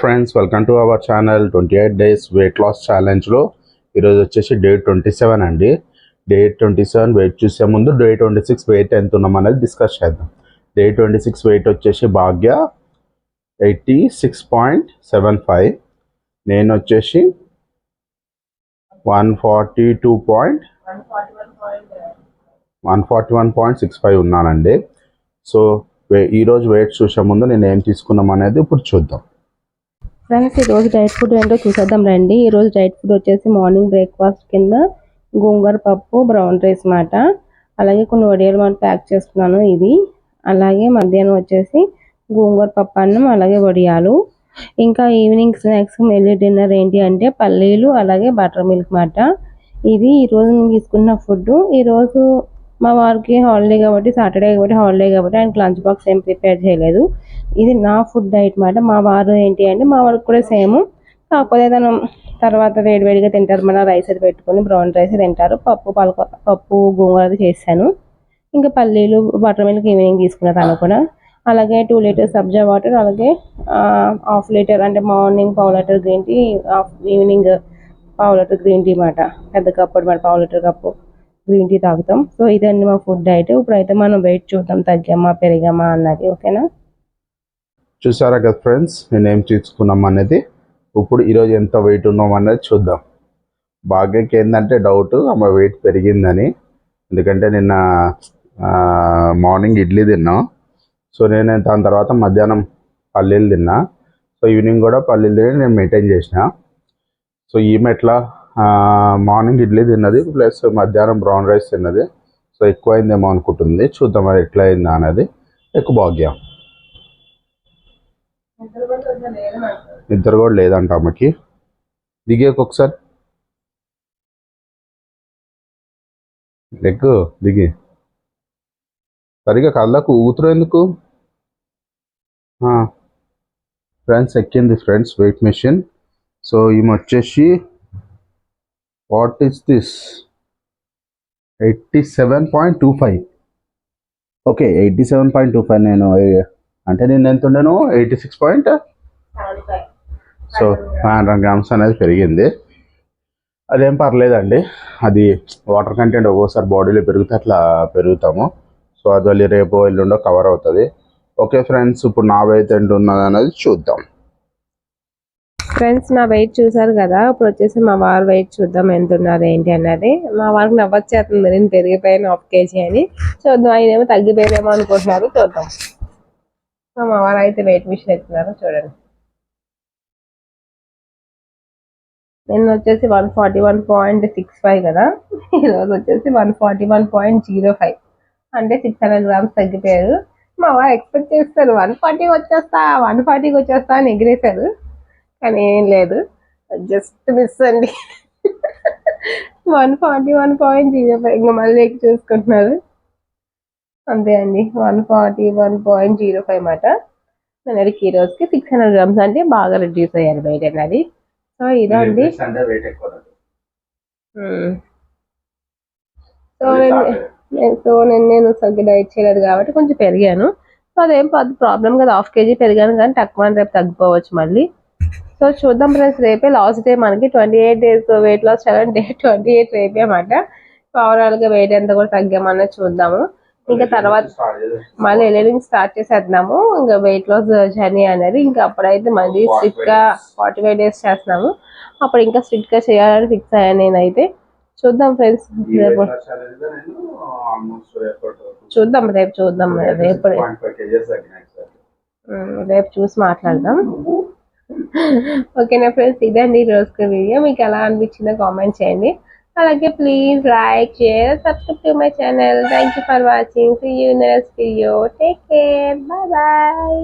Friends welcome to our channel twenty eight days weight loss ఛాలెంజ్లో ఈరోజు వచ్చేసి day twenty seven అండి. Day twenty seven weight చూసే ముందు day twenty six wait ఎంత ఉన్నాం అనేది డిస్కస్ చేద్దాం. డే ట్వంటీ సిక్స్ వెయిట్ వచ్చేసి Bhagya eighty six point seven five నేను వచ్చేసి one forty two point one forty one point six five ఉన్నానండి సో ఈరోజు వెయిట్ చూసే ముందు నేను ఏం తీసుకున్నాం అనేది ఇప్పుడు చూద్దాం. ఫ్రెండ్స్ ఈ రోజు డైట్ ఫుడ్ ఏంటో చూసేద్దాం రండి. ఈ రోజు డైట్ ఫుడ్ వచ్చేసి మార్నింగ్ బ్రేక్ఫాస్ట్ కింద గోంగూర పప్పు బ్రౌన్ రైస్ మాట. అలాగే కొన్ని వడియాలు మనం ప్యాక్ చేస్తున్నాను ఇది అలాగే మధ్యాహ్నం వచ్చేసి గోంగూర పప్పు అన్నం అలాగే వడియాలు. ఇంకా ఈవినింగ్ స్నాక్స్ మెల్లి డిన్నర్ ఏంటి అంటే పల్లీలు అలాగే బటర్ మిల్క్ మాట. ఇది ఈ రోజు నేను తీసుకున్న ఫుడ్ ఈ రోజు మా వారికి హాలిడే కాబట్టి సాటర్డే కాబట్టి హాలిడే కాబట్టి ఆయనకి లంచ్ బాక్స్ ఏం ప్రిపేర్ చేయలేదు. ఇది నా ఫుడ్ డైట్ మాట. మా వారు ఏంటి అంటే మా వారికి కూడా సేమ్. కాకపోతే తను తర్వాత వేడివేడిగా తింటారు మన రైస్ అది పెట్టుకొని బ్రౌన్ రైస్ తింటారు. పప్పు పలక పప్పు గోంగూర అది చేశాను ఇంకా పల్లీలు బటర్ మిల్క్ ఈవినింగ్ తీసుకున్న తను కూడా. అలాగే టూ లీటర్స్ సబ్జా వాటర్ అలాగే హాఫ్ లీటర్ అంటే మార్నింగ్ పావు లీటర్ గ్రీన్ టీ ఈవినింగ్ పావు లీటర్ గ్రీన్ టీ మాట. పెద్ద కప్పు అనమాట పావు లీటర్ కప్పు గ్రీన్ టీ తాగుతాం. సో ఇదండి మా ఫుడ్ డైట్ ఇప్పుడైతే మనం వెయిట్ చూద్దాం. తగ్గామా పెరిగామా అన్నది. ఓకేనా? చూసారా కదా ఫ్రెండ్స్ నేను ఏం తీసుకున్నాం అనేది? ఇప్పుడు ఈరోజు ఎంత వెయిట్ ఉన్నాం అనేది చూద్దాం. భాగ్యకి ఏంటంటే డౌట్ ఆమె వెయిట్ పెరిగిందని. ఎందుకంటే నిన్న మార్నింగ్ ఇడ్లీ తిన్నాం. సో నేను దాని తర్వాత మధ్యాహ్నం పల్లీలు తిన్నా. సో ఈవినింగ్ కూడా పల్లీలు తిని నేను మెయింటైన్ చేసిన. సో ఈమె ఎట్లా మార్నింగ్ ఇడ్లీ తిన్నది ప్లస్ మధ్యాహ్నం బ్రౌన్ రైస్ తిన్నది. సో ఎక్కువ అయిందేమో అనుకుంటుంది. చూద్దాం అది ఎట్లా అయిందా అనేది. ఎక్కువ భాగ్యం. ఇద్దరు కూడా లేదంట ఆమెకి. దిగేకు ఒకసారి. లెగ్గు దిగి. సరిగా కళ్ళకు ఊతురు ఎందుకు? ఫ్రెండ్స్ ఎక్కింది ఫ్రెండ్స్ వెయిట్ మెషిన్. సో ఈమె వచ్చేసి what is this? Eighty seven point two five. Okay eighty seven point two five నేను అంటే నేను ఎంత ఉండేను? Eighty six point so five. Hundred grams అనేది పెరిగింది. అదేం పర్లేదండి. అది వాటర్ కంటెంట్ ఒక్కోసారి బాడీలో పెరిగితే అట్లా పెరుగుతాము. సో అది రేపు ఎల్లుండో కవర్ అవుతుంది. ఓకే ఫ్రెండ్స్ ఇప్పుడు నా వెయిట్ ఎంత ఉన్నది అనేది చూద్దాం. ఫ్రెండ్స్ నా వెయిట్ చూసారు కదా ఇప్పుడు వచ్చేసి మా వారు వెయిట్ చూద్దాం ఎంత ఉన్నారు ఏంటి అన్నది. మా వారికి నవ్వొచ్చేస్తుంది నేను పెరిగిపోయాను హాఫ్ కేజీ అని. చూద్దాం ఆయన ఏమో తగ్గిపోయారేమో అనుకుంటున్నారు చూద్దాం. సో మా వారు అయితే వెయిట్ మిషన్ ఎత్తున్నారు చూడండి. నేను వచ్చేసి one forty one point six five కదా ఈరోజు వచ్చేసి one forty one point zero five అంటే సిక్స్ హండ్రెడ్ గ్రామ్స్ తగ్గిపోయారు. మా వారు ఎక్స్పెక్ట్ చేస్తారు వన్ ఫార్టీకి వచ్చేస్తా వన్ ఫార్టీకి వచ్చేస్తా అని ఎగిరేశారు. కానీ ఏం లేదు. జస్ట్ మిస్ అండి. One forty one point zero five ఇంకా మళ్ళీ ఎక్కి చూసుకుంటున్నారు. అంతే అండి. One forty one point zero five మాట నిన్నటికి ఈ రోజుకి సిక్స్ హండ్రెడ్ గ్రామ్స్ అంటే బాగా రెడ్యూస్ అయ్యారు వెయిట్ అనేది. సో ఇదా అండి. వెయిట్ ఎక్కువ మ్మ్. సో నేను సో నేను నేను సరిగ్గా డైట్ చేయలేదు కాబట్టి కొంచెం పెరిగాను. సో అదేం పెద్ద ప్రాబ్లం కదా. హాఫ్ కేజీ పెరిగాను కానీ తక్కువ అని రేపు తగ్గిపోవచ్చు మళ్ళీ. సో చూద్దాం ఫ్రెండ్స్ రేపే లాస్ట్ డే మనకి twenty eight days weight loss seven day twenty eight రేపే అన్నమాట ఓవరాల్గా వెయిట్ ఎంత కూడా తగ్గామన్నది చూద్దాము. ఇంకా తర్వాత మళ్ళీ ఎల్లుండి స్టార్ట్ చేసేద్దాము. ఇంకా వెయిట్ లాస్ జర్నీ అనేది ఇంకా అప్పుడైతే మళ్ళీ స్ట్రిక్ట్గా ఫార్టీ ఫైవ్ డేస్ చేస్తున్నాము. అప్పుడు ఇంకా స్ట్రిక్ట్గా చేయాలని ఫిక్స్ అయ్యాను నేనైతే. చూద్దాం ఫ్రెండ్స్ రేపు చూద్దాం రేపు చూద్దాం రేపు. రేపు చూసి మాట్లాడదాం. ఓకేనా ఫ్రెండ్స్? ఇదండి ఈ రోజుకి వీడియో. మీకు ఎలా అనిపించిందో కామెంట్ చేయండి. అలాగే please like share subscribe to my channel. Thank you for watching see you next video take care bye bye